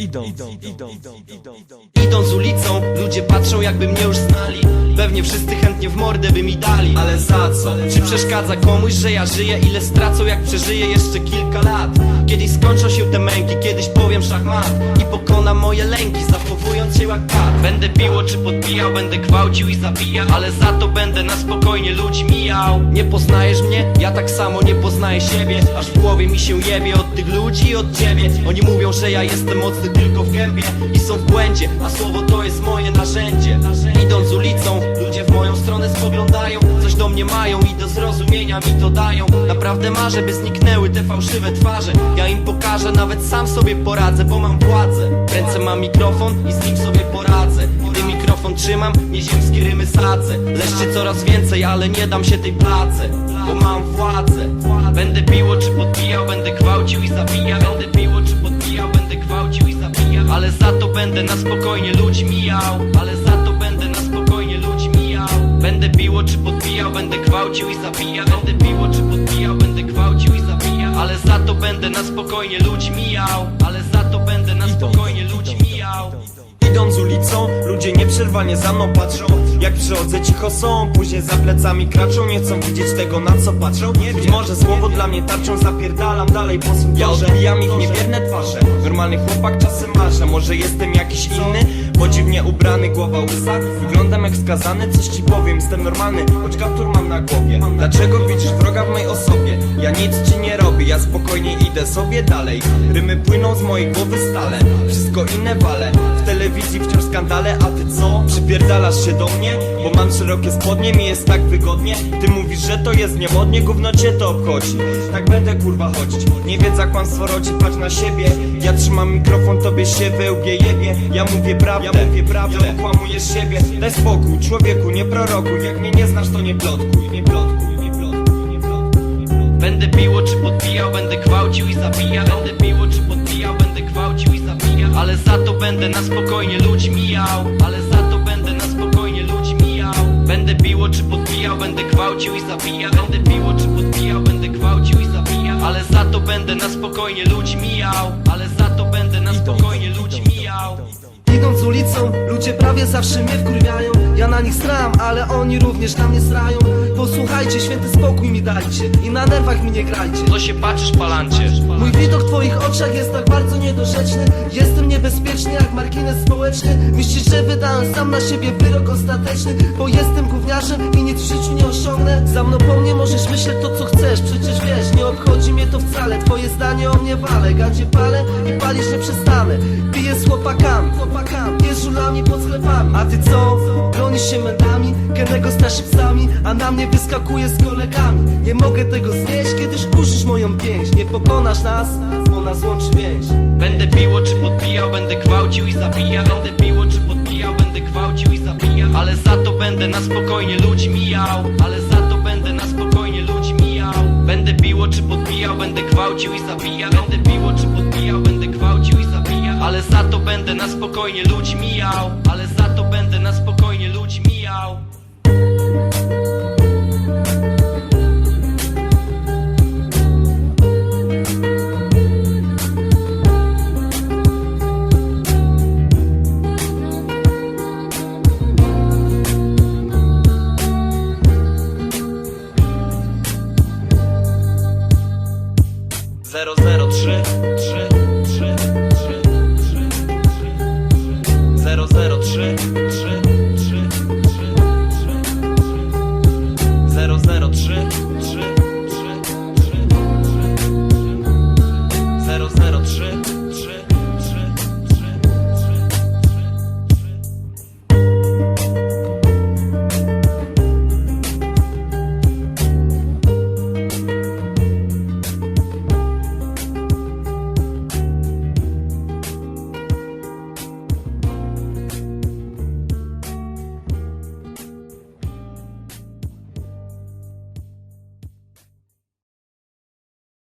idą, idą, idą, idą, idą. Idąc ulicą, ludzie patrzą jakby mnie już znali Pewnie wszyscy chętnie w mordę by mi dali Ale za co? Czy przeszkadza komuś, że ja żyję? Ile stracą jak przeżyję jeszcze kilka lat? Kiedyś skończą się te męki, kiedyś powiem szachmat I pokonam moje lęki, zachowując się jak kat Będę piło czy podbijał, będę gwałcił i zabijał Ale za to będę na spokojnie ludzi mijał Nie poznajesz mnie? Ja tak samo nie poznaję siebie Aż w głowie mi się jebie od tych ludzi i od ciebie Oni mówią, że ja jestem mocny tylko w gębie I są w błędzie, a słowo to jest moje narzędzie. Idąc ulicą, ludzie w moją stronę spoglądają Coś do mnie mają i do zrozumienia mi to dają. Naprawdę marzę, by zniknęły te fałszywe twarze. Ja im pokażę, nawet sam sobie poradzę, bo mam władzę. W ręce mam mikrofon i z nim sobie poradzę. Gdy mikrofon trzymam, nieziemskie rymy sadzę. Leszczy coraz więcej, ale nie dam się tej place Bo mam władzę. Będę piło czy podbijał, będę gwałcił i zabijał. Będę piło czy podbijał, Ale za to będę na spokojnie ludzi mijał. Ale za to będę na spokojnie ludzi mijał. Będę piło czy podbijał, będę gwałcił i zabijał. Będę piło czy podbijał, będę gwałcił i zabijał. Ale za to będę na spokojnie ludzi mijał. Ale za to będę na spokojnie ludzi mijał. Idąc ulicą, ludzie nieprzerwanie za mną patrzą Jak przychodzę cicho są, później za plecami kraczą Nie chcą widzieć tego na co patrzą. Być może słowo dla mnie tarczą, zapierdalam dalej po Ja odbijam ich niewierne twarze. Normalny chłopak czasem marzę, może jestem jakiś inny Bo dziwnie ubrany, głowa łysa Wyglądam jak skazany, coś ci powiem, jestem normalny. Choć kaptur mam na głowie. Dlaczego widzisz wroga w mojej osobie? Ja nic ci nie robię, ja spokojnie idę sobie dalej. Rymy płyną z mojej głowy stale. Wszystko inne wale. W telewizji wciąż skandale, a ty co? Przypierdalasz się do mnie? Bo mam szerokie spodnie, mi jest tak wygodnie. Ty mówisz, że to jest niemodnie, gówno cię to obchodzi. Tak będę kurwa chodzić. Nie wiedza kłamstwo rodzi, patrz na siebie. Ja trzymam mikrofon, tobie się wełbie jebie Ja mówię prawdę, ja mówię prawdę Okłamujesz siebie, daj spokój Człowieku, nie prorokuj Jak mnie nie znasz, to nie plotkuj Nie plotkuj, nie plotkuj, nie plotkuj, nie plotkuj. Będę piło czy podbijał, będę gwałcił i zabijał. Będę piło czy podbijał, będę gwałcił i zabijał. Ale za to będę na spokojnie ludzi mijał Ale za to będę na spokojnie ludzi mijał Będę piło czy podbijał, będę gwałcił i zabijał. Będę piło czy podbijał, będę gwałcił i zabijał. Ale za to będę na spokojnie ludzi mijał Ale za to będę na spokojnie Idąc ulicą, ludzie prawie zawsze mnie wkurwiają. Ja na nich sram, ale oni również na mnie srają Posłuchajcie, święty spokój mi dajcie I na nerwach mi nie grajcie. To się patrzysz palancie. Mój widok w twoich oczach jest tak bardzo niedorzeczny. Jestem niebezpieczny jak margines społeczny. Myślisz, że wydałem sam na siebie wyrok ostateczny Bo jestem gówniarzem i nic w życiu nie osiągnę. Za mną po mnie możesz myśleć to co chcesz. Przecież wiesz, nie obchodzi mnie to wcale. Twoje zdanie o mnie wale. Gadzie palę i palisz nie przestanę. Piję z chłopakami, chłopakami. Żulami pod sklepami. A ty co? Bronisz się medami? Kenego z psami? A na mnie wyskakuje z kolegami Nie mogę tego znieść, kiedyś kurzysz moją pięść. Nie pokonasz nas, bo nas łączy więź. Będę piło czy podbijał, będę gwałcił i zabijał. Będę piło czy podbijał, będę gwałcił i zabijał. Ale za to będę na spokojnie ludzi mijał Ale za to będę na spokojnie ludzi mijał Będę piło czy podbijał, będę gwałcił i zabijał. Będę piło czy podbijał, będę gwałcił i zabijał. Ale za to będę na spokojnie ludzi mijał Ale za to będę na spokojnie ludzi mijał Zero, zero, trzy, trzy